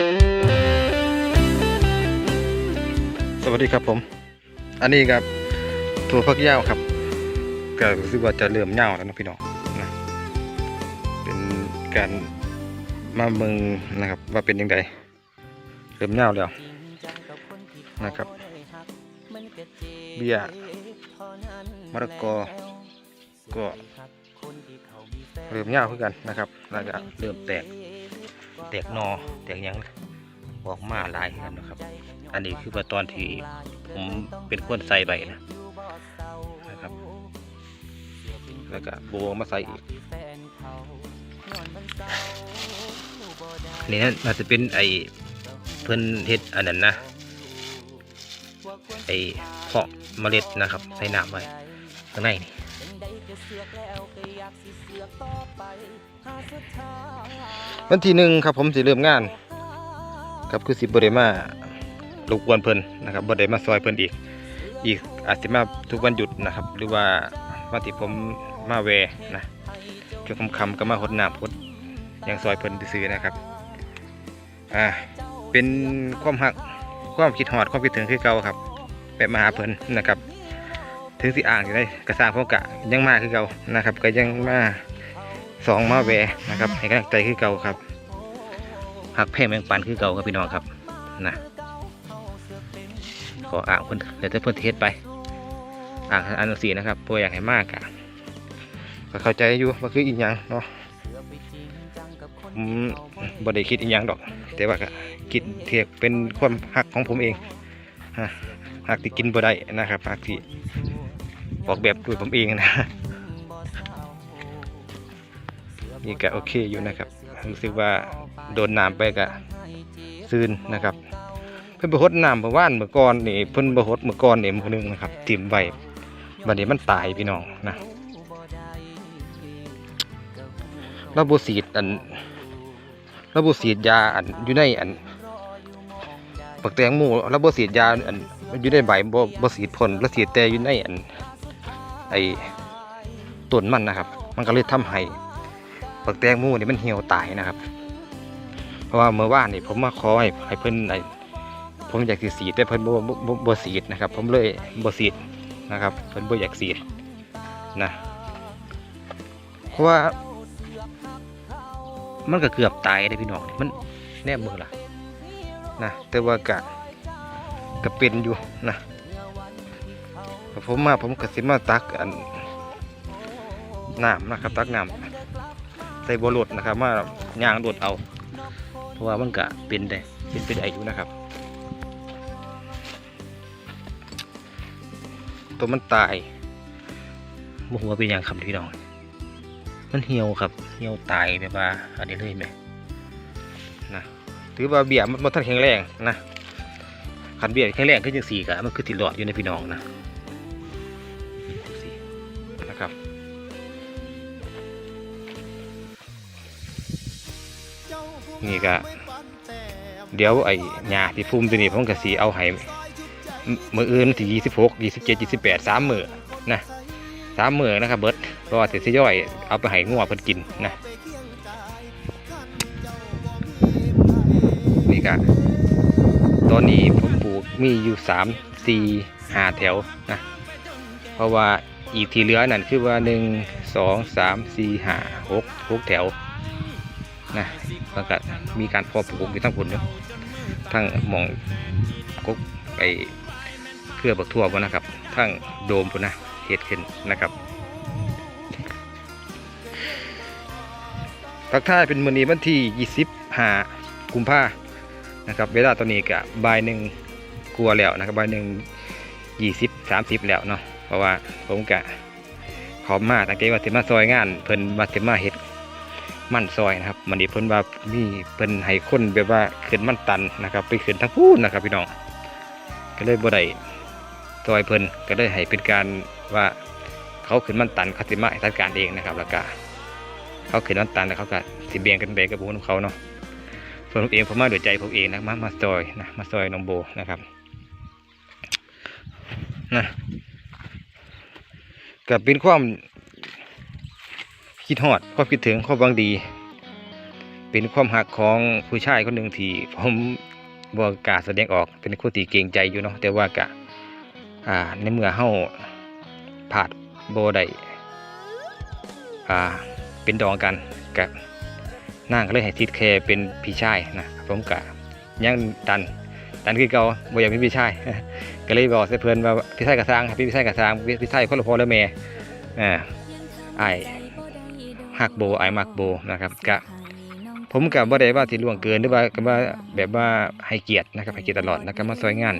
สวัสดีครับผม อันนี้ครับถั่วฟักยาวครับก็รู้สึกว่าจะเริ่มเน่าแล้วนะพี่น้องนะเป็นการมาเมืองนะครับ ว่าเป็นยังไงเริ่มเน่าแล้วนะครับ เบียมะละกอก็เริ่มเน่าขึ้นกันนะครับแล้วก็เริ่มแตก แตกนอแตกยังออกมาหลายกันนะครับ อันนี้คือว่าตอนที่ผมเป็นคนใส่ใบนะนะครับ แล้วก็บวงมาใส่อีกอันนี้น่าจะเป็นไอเพิ่นเฮ็ดอันนั้นนะไอเพาะเมล็ดนะครับ ใส่น้ำไว้ข้างในนี่ วันที่หนึ่งครับผมสิเริ่มงานครับคือสิบริมารบกวนเพิ่นนะครับบ่ได้มาซอยเพิ่นอีก อีกอาจจะมาทุกวันหยุดนะครับ หรือว่าวันที่ผมมาแวนะช่วงค่ำก็มาหดน้ำหดหยังซอยเพิ่นซื้อๆนะครับอ่าเป็นความหักความคิดฮอดความคิดถึงคือเก่าครับไปมาหาเพิ่นนะครับ ถึงสิอ่างอยู่ได้กระสางพวกกะยังมาคือเก่านะครับ ก็ยังมาสองมาแวนะครับให้กำลังใจคือเก่าครับหักแพ่แมงปันคือเก่าครับพี่น้องครับนะขออ่างเพิ่นเดี๋ยวจะเพิ่นเทศไป อ่างอันสีนะครับตัวอยากให้มากอะก็เข้าใจอยู่ว่าคืออีกอย่างเนาะผมบ่ได้คิดอีกอย่างดอก แต่ว่าก็คิดเทียกเป็นความหักของผมเองฮะหักที่กินบ่ได้นะครับหักที่ ออกแบบด้วยผมเองนะนี่ก็โอเคอยู่นะครับรู้สึกว่าโดนน้ำไปก็ซื่นนะครับ เพิ่นบหดน้ำเมื่อวานเมื่อก่อนนี่เพิ่นบหดเมื่อก่อนนี่มือนึงนะครับทิ่มไว้บัดนี้มันตายพี่น้องนะราบ่ฉีดอันราบ่ฉีดยาอันอยู่ในอันปักแตงโมเราบ่ฉีดยาอันอยู่ในใบบ่บ่ฉีดพ่นเราฉีดแต่อยู่ในอัน ไอ้ต้นมันนะครับ มันก็เลยทำให้ปักแตงโมนี่มันเหี่ยวตายนะครับ เพราะว่าเมื่อวานนี่ผมมาขอให้ให้เพิ่นไอ้ผมอยากสิสีดแต่เพิ่นบ่บ่บ่บ่สีดนะครับ ผมเลยบ่สีดนะครับ เพิ่นบ่อยากสีดนะเพราะว่า มันก็เกือบตายเลยพี่น้องมันแนบมือละนะแต่ว่ากะก็เป็นอยู่นะ ผมมาผมก็สิมาตักอันน้ำนะครับ ตักน้ำใส่บัวหลดนะครับ มาย่างโดดเอาเพราะว่ามันกะเป็นได้เป็นเป็นไอายุนะครับ ตัวมันตายบ่หัวาเป็นอย่างครับพี่น้องมันเหี่ยวครับเหี่ยวตายแบบว่าอันนี้เลยไหมนะถือว่าเบี้ยมันมันทันแข็งแรงนะขันเบี้ยแข็งแรงขึ้นจังสี่กะมันคือติดหลอดอยู่ในพี่น้องนะ นี่ก็เดี๋ยวไอ้หญ้าที่พุ่มตัวนี้ผมก็สีเอาให้มืออื่นที่ยี่สิบหกยี่สิบเจ็ดยี่สิบแปดสามมือนะสามมือนะครับเบิร์ดเพราะว่าเสร็จย่อยเอาไปให้งัวเพิ่นกินนะนี่ก็ตอนนี้ผมปลูกมีอยู่สามสี่ห้าแถวนะเพราะว่าอีกทีเหลือนั่นคือว่าหนึ่งสองสามสี่ห้าหกหกแถวนะ แล้วก็มีการพอปลูกอยู่ทั้งผลเนาะทั้งหมองกกไอเครือบักทั่วพนนะครับ ทั้งโดมพนนะเฮ็ดขึ้นนะครับทักทายเป็นมือนี้วันที่25กุมภานะครับ เวลาตอนนี้ก็บ่ายหนึ่งกลัวแล้วนะครับบ่ายหนึ่งยี่สิบสามสิบแล้วเนาะเพราะว่าผมกะขอมาตั้งใจว่าจะมาซอยงานเพิ่นมาจะมาเฮ็ด มันซอยนะครับมันนี้เพิ่นว่ามีเพิ่นให้คนแบบว่าขึ้นมันตันนะครับ ไปขึ้นทั้งพูนนะครับพี่น้อง ก็เลยบ่ได้ซอยเพิ่นก็เลยให้เป็นการว่าเขาขึ้นมันตันเขาสิมาจัดการเองนะครับแล้วก็เขาขึ้นมันตันแล้วเขาก็สิเบียงกันแบกกับบุญของเขาเนาะส่วนผมเองผมมาด้วยใจผมเองนะมามาซอยนะมาซอยน้องโบนะครับนะก็เป็นความ คิดฮอดความคิดถึงความหวังดี เป็นความหักของผู้ชายคนหนึ่งที่ผมบ่กล้าแสดงออกเป็นคนที่เกรงใจอยู่เนาะแต่ว่ากะอ่าในเมื่อเฮาผาดโบได้อ่าเป็นดองกันกับนางก็เลยให้ทิดแคเป็นพี่ชายนะผมกะยังดันดันคือเก่าบ่อยากเป็นพี่ชายก็เลยบอกใส่เพิ่นว่าพี่ชายกระสร้างพี่ชายกระสร้างพี่ชายคนละพ่อและแม่อ่าไอ้ายฮักโบอ้ายมักโบนะครับกะผมกับบ่ได้ว่าที่ล่วงเกินหรือว่าก็ว่าแบบว่าให้เกียรตินะครับให้เกียรติตลอดนะครับมาซอยงาน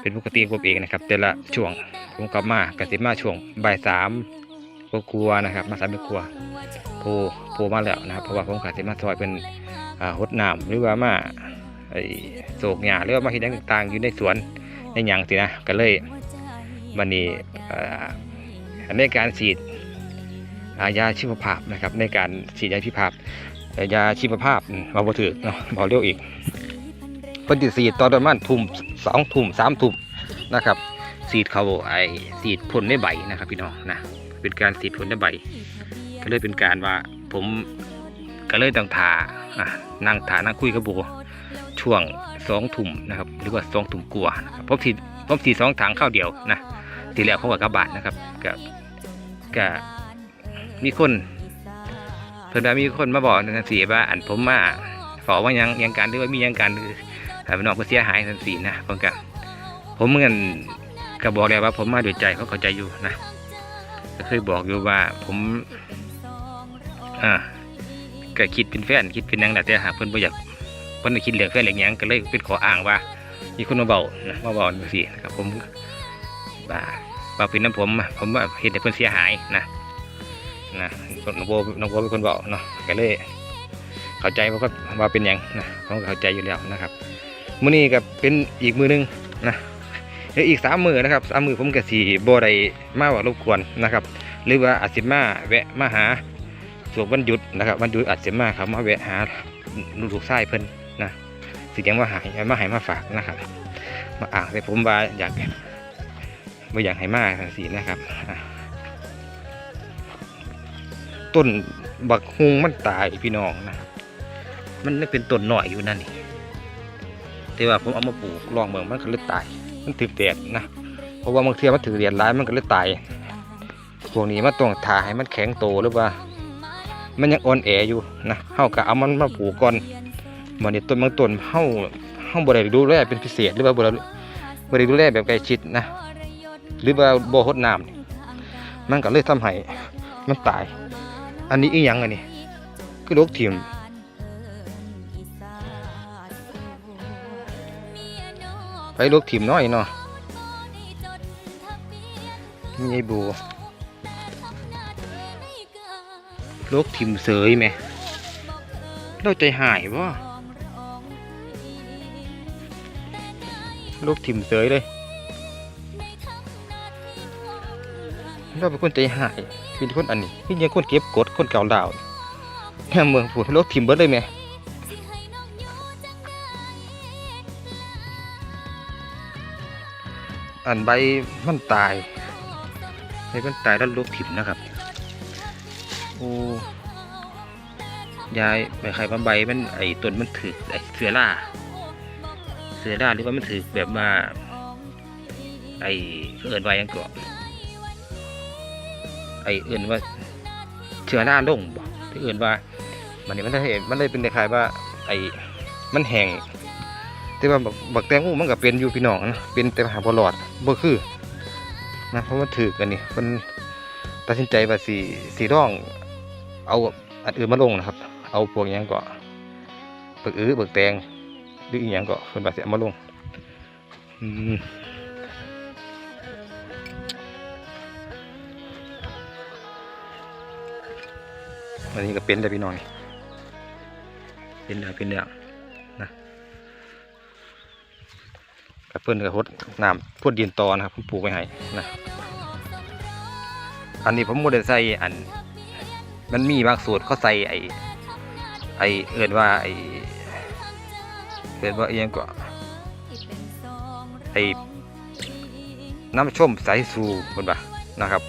เป็นปกติของผมเองนะครับ แต่ละช่วงผมกลับมาก็สิมาช่วงบ่ายสามก็กลัวนะครับ มาสามกลัวโพโพมาแล้วนะครับเพราะว่าผมก็สิมาซอยเป็นอ่าหดน้ำหรือว่ามาไอ้โศกหญ้าหรือว่ามาเฮ็ดหยังต่างๆ อยู่ในสวนในหยังสินะก็เลยวันนี้อ่าในการฉีดอ่า ยาชีวภาพนะครับในการฉีดยาชีวภาพยาชีวภาพมาบ่ถือเนาะบ่เร็วอีกเพิ่นสิสีตอนประมาณทุ่มสองทุ่มสามทุ่มนะครับสีดเขาไอ้สีดพ่นในใบนะครับพี่น้องนะเป็นการสีดพ่นในใบ ก็เลยเป็นการว่าผมก็เลยต้องทาอะนั่งทานั่งคุยกับโบช่วงสองทุ่มนะครับหรือว่าสองทุ่มกลัวานะครับสีดผมสีสองถังข้าวเดียวนะทีแรกเขาก็กระบาดนะครับก็ก็ มีคน เพิ่นว่ามีคนมาบอกทันสีว่าอันผมมาฝอว่ายังยังการหรือว่ามียังการคือถ้าเป็นน้องก็เสียหายทันสีนะผมก็ผมเหมือนก็บอกแล้วว่า ผมมาด้วยใจเขาเข้าใจอยู่นะก็เคยบอกอยู่ว่าผมอ่าก็คิดเป็นแฟนคิดเป็นหยังแต่หาเพิ่นบ่อยากเพิ่นคิดเหลือแฟนเหลือยังก็เลยเป็นขออ้างว่า มีคนมาเบานะมาบอกจังซี่นะครับผมว่าว่าเป็นน้ำผม ผมว่าเห็นแต่เพิ่นเสียหายนะ นะน้องโบน้องโบเป็นคนบอกเนาะก็เลยเข้าใจเพราะก็ว่าเป็นยังนะผมก็เข้าใจอยู่แล้วนะครับมื้อนี้ก็เป็นอีกมือหนึงนะเดี๋ยวอีกสามมือนะครับสามมือผมก็สีโบได้มาว่ารบกวนนะครับ หรือว่าอาจสิมาแวะมาหาส่วนวันหยุดนะครับวันหยุดอาจสิมาครับมาแวะหาลูกชายเพิ่นนะสิยังว่าหายมาหายมาฝากนะครับ มาอ่างแต่ผมว่าอยากไม่อยากให้มากสินะครับอะ ต้นบักฮุงมันตายพี่น้องนะ มันไม่เป็นต้นหน่อยอยู่นั่นนี่แต่ว่าผมเอามาปลูกลองเมืองมันก็เลยตาย มันถือแดดนะ เพราะว่าบางเทีมันถือแดดร้ายมันก็เลยตาย พวกนี้มันต้องถ่าให้มันแข็งโตหรือว่า มันยังอ่อนแออยู่นะเฮาก็เอามันมาปลูกก่อนมันนี่ต้นบางต้นเฮาเฮาบ่ได้ดูแลเป็นพิเศษหรือว่าบ่ได้บ่ได้ดูแลแบบใกล้ชิดนะ หรือว่าบ่รดน้ำมันก็เลยทำให้มันตาย อันนี้อีหยังอันนี้คือโรคถิ่มไปโรคถิ่มน้อยเนาะมีไอ้บูโรคถิ่มเสยไหมเราใจหายบ่โรคถิ่มเสยเลยเราเป็นคนใจหาย เป็นคนอันนี้พี่ยังคนเก็บกดคนเก่าดาวแค่เมืองผูดรถทิมเบิร์ดเลยไหมอันใบมันตายใบมันตายแล้วลูกถิ่มนะครับโอ้ยายใบไข่มาใบมันไอต้นมันถือไอเสือล่าเสือล่าหรือว่ามันถือแบบว่าไอ้เอินไว้ยังเกาะ อเอื่นว่าเชื้อหน้าลงบ่ที่อื่นว่ามันนี่มันได้มันได้เป็นคล้ายว่า ไอ้มันแห้งแต่ว่าบักบักแตงโมมันก็เป็นอยู่พี่น้องนะเป็นแต่หาบ่รอดบ่คือนะเพราะมันถือกันนี่มันตัดสินใจว่าสีสีร่อง เอาอันอื่นมาลงนะครับ เอาพวกหยังก็เบิกอื้อเบิกแตงหรืออีหยังก็เพิ่นว่าสิเอามาลง อืม อันนี้ก็เป็นแต่พี่น้องนี่เป็นเรื่อเป็นเรื่อนะกับเพื่อนกับฮดน้ำพ่นดินตอนะครับผมปลูกไว้ให้นะอันนี้ผมโมเดลใส่อัน มันมีบางสูตรเขาใส่ไอไอเอื่นว่าไอเอื่นว่าเอียงก็ไอน้ำชมสายสูคนบ่นะครับ